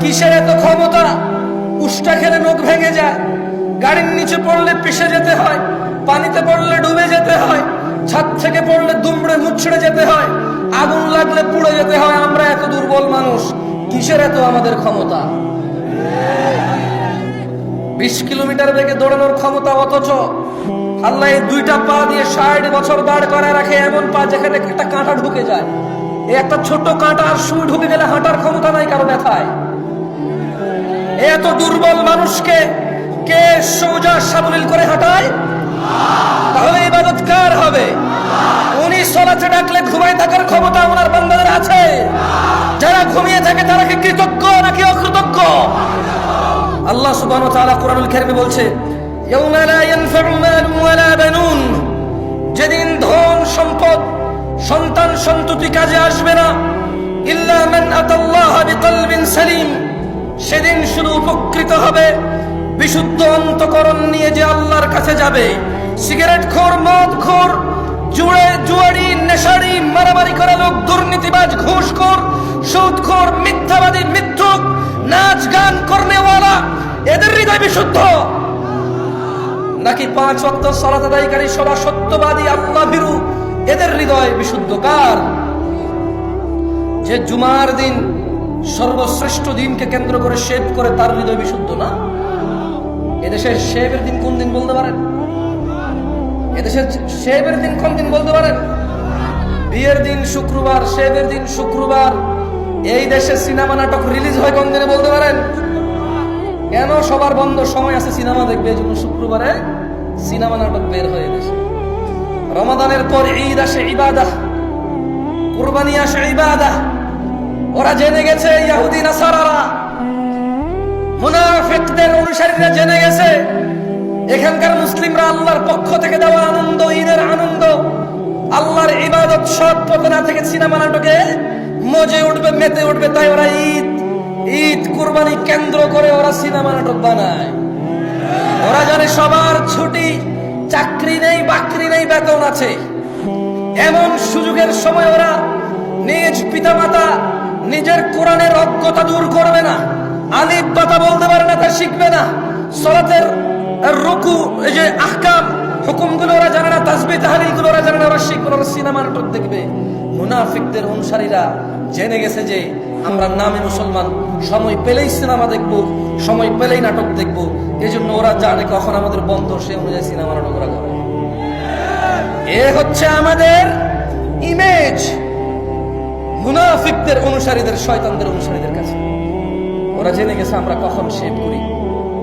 কিসের এত ক্ষমতা? উষ্টা খেলে নখ ভেঙে যায়। গাড়ির নিচে পড়লে পিষে যেতে হয়, পানিতে পড়লে ডুবে যেতে হয়, ছাদ থেকে পড়লে দুমড়ে মুচড়ে যেতে হয়, আগুন লাগলে পুড়ে যেতে হয়, আমরা এত দুর্বল মানুষ, কিসের এত আমাদের ক্ষমতা? বিশ কিলোমিটার বেগে দৌড়ানোর ক্ষমতা অথচ আল্লাহ দুইটা পা দিয়ে ষাট বছর দাঁড় করা রাখে, এমন পা যেখানে একটা কাঁটা ঢুকে যায়। একটা ছোট কাঁটা আর সুই ঢুকে গেলে হাঁটার ক্ষমতা নাই কারও ব্যথায়। এত দুর্বল মানুষকে কে সোজা সাবলীল করে হাঁটায়? তাহলে ইবাদত কার হবে? উনি সলাতে ডাকলে ঘুমায় থাকার ক্ষমতা ওনার বান্দাদের আছে। যারা ঘুমিয়ে থাকে তারা কি কৃতজ্ঞ নাকি অকৃতজ্ঞ? আল্লাহ সুবহানাহু ওয়া তাআলা কোরআনুল কারীমে বলছে, ইয়াউমা লা ইয়ানফা'ু মালুন ওয়ালা বানুন। যেদিন ধন সম্পদ সন্তান সন্ততি কাজে আসবে না। সালিম। সেদিন শুধু উপকৃত হবে। বিশুদ্ধ অন্তকরণ নিয়ে যে আল্লাহর কাছে যাবে। সিগারেট খোর, মদ খোর, জুড়ে জুয়ারি নেশারি মারামারি করা লোক, দুর্নীতিবাজ, ঘুষখোর, সুদখোর, মিথ্যাবাদী, মিথ্যুক, নাচ গান করনেওয়ালা, এদের হৃদয় বিশুদ্ধ। নাকি পাঁচ ওয়াক্ত সালাত আদায়কারী সদা সত্যবাদী আল্লাহ ভীরু এদের হৃদয় বিশুদ্ধ কার? যে জুমার দিন সর্বশ্রেষ্ঠ দিনকে কেন্দ্র করে শেভ করে তার হৃদয় বিশুদ্ধ না? এদেশের শেভের দিন কোন দিন বলতে পারেন? এদেশের শেভের দিন কোন দিন বলতে পারেন? বিয়ের দিন শুক্রবার, শেভের দিন শুক্রবার। এই দেশে সিনেমা নাটক রিলিজ হয় কোন দিনে বলতে পারেন? কেন সবার বন্ধ? সময় আছে সিনেমা দেখবে, এই জন্য শুক্রবারে সিনেমা নাটক বের হয়ে দেশে। রমাদানের পর ঈদ আসে ইবাদা। কুরবানি আসে ইবাদা। ওরা জেনে গেছে ইয়াহুদি, নাসারারা। মুনাফিকদের অনুসারীরা জেনে গেছে, এখানকার মুসলিমরা আল্লাহর পক্ষ থেকে দেওয়া আনন্দ, ঈদের আনন্দ। আল্লাহর ইবাদত সব পতনা থেকে সিনেমা নাটকে মজে উঠবে, মেতে উঠবে, তাই ওরা ঈদ ঈদ কুরবানি কেন্দ্র করে ওরা সিনেমা নাটক বানায়। ওরা জানে সবার ছুটি চাকরি নেই, বাকরি নেই, বেতন আছে। এমন সুযোগের সময় ওরা নিজ পিতামাতা নিজের কোরআনের অজ্ঞতা দূর করবে না। আলিফ বাতা বলতে পারে না, তা শিখবে না। সলাতের রুকু, এই যে আহকাম হুকুমগুলো ওরা জানে না, তাসবি তাহালিলগুলো ওরা জানে না, ওরা শিখবে ওরা সিনেমা নাটক দেখবে। মুনাফিকদের অনুসারীরা জেনে গেছে যে আমরা নামে মুসলমান, সময় পেলেই সিনেমা দেখব সময় পেলেই নাটক দেখব। এই জন্য ওরা জানে কখন আমাদের বন্ধ, সে অনুযায়ী সিনেমা নাটক ওরা করে। এ হচ্ছে আমাদের ইমেজ মুনাফিকদের অনুসারীদের, শয়তানদের অনুসারীদের কাছে। ওরা জেনে গেছে আমরা কখন শেভ করি।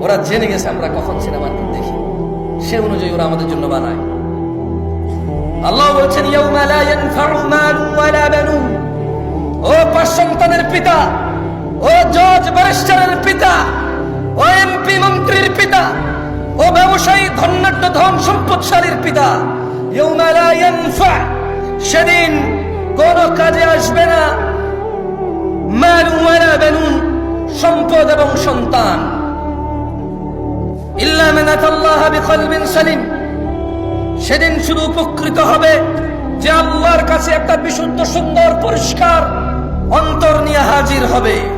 ওরা জেনে গেছে আমরা কখন সিনেমা দেখি। সে অনুযায়ী ওরা আমাদের জন্য বানায়। আল্লাহ বলছেন ও পাঁচ সন্তানের পিতা, ও জজ ব্যারিস্টারের পিতা ও এমপি মন্ত্রীর পিতা, ও ব্যবসায়ী ধন্যাঢ্য ধন সম্পদশালীর পিতা সেদিন কোন কাজে আসবে না। বানুন সম্পদ এবং সন্তান। সালিম। সেদিন শুধু উপকৃত হবে যে আল্লাহর কাছে একটা বিশুদ্ধ, সুন্দর, পরিষ্কার অন্তর নিয়ে হাজির হবে।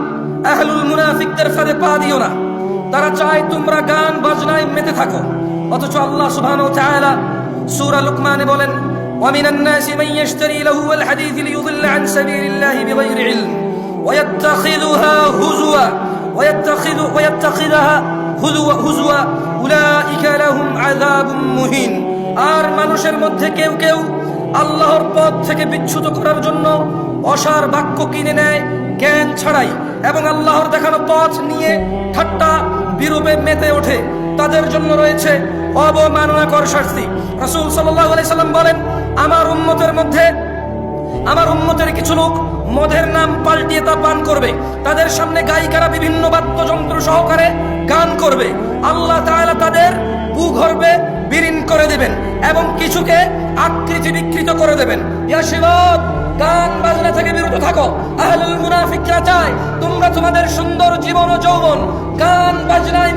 আহলুল মুনাফিকদের ফাঁদে পা দিও না তারা চায় তোমরা গান বাজনায় মেতে থাকো অথচ আল্লাহ সুবহানাহু ওয়া তাআলা সূরা লুকমানে বলেন ومن الناس من يشتري لهو الحديث ليضل عن سبيل الله بغير علم ويتخذها هزوا ويتخذ ويتخذها هزوا هزوا أولئك لهم عذاب مهين আর মানুষের মধ্যে কেউ কেউ আল্লাহর পথ থেকে বিচ্যুত করার জন্য অসার বাক্য কিনে নেয় জ্ঞান ছাড়াই এবং আল্লাহর দেখানো পথ নিয়ে ঠাট্টা বিরূপে মেতে ওঠে। তাদের জন্য রয়েছে অবমাননাকর শাস্তি। রাসূল সাল্লাম বলেন, আমার উন্মতের মধ্যে, আমার উন্মতের কিছু লোক মদের নাম পাল্টিয়ে তা পান করবে। তাদের সামনে গায়িকারা বিভিন্ন বাদ্যযন্ত্র সহকারে গান করবে। আল্লাহ তাদের ভূগর্ভে বিলীন করে দেবেন এবং কিছুকে আকৃতি করে দেবেন। গান বাজনা থেকে বিরত থাকো। আহলুল মুনাফিকরা চায় তোমরা তোমাদের সুন্দর জীবন ও যৌবন। গান বাজনায়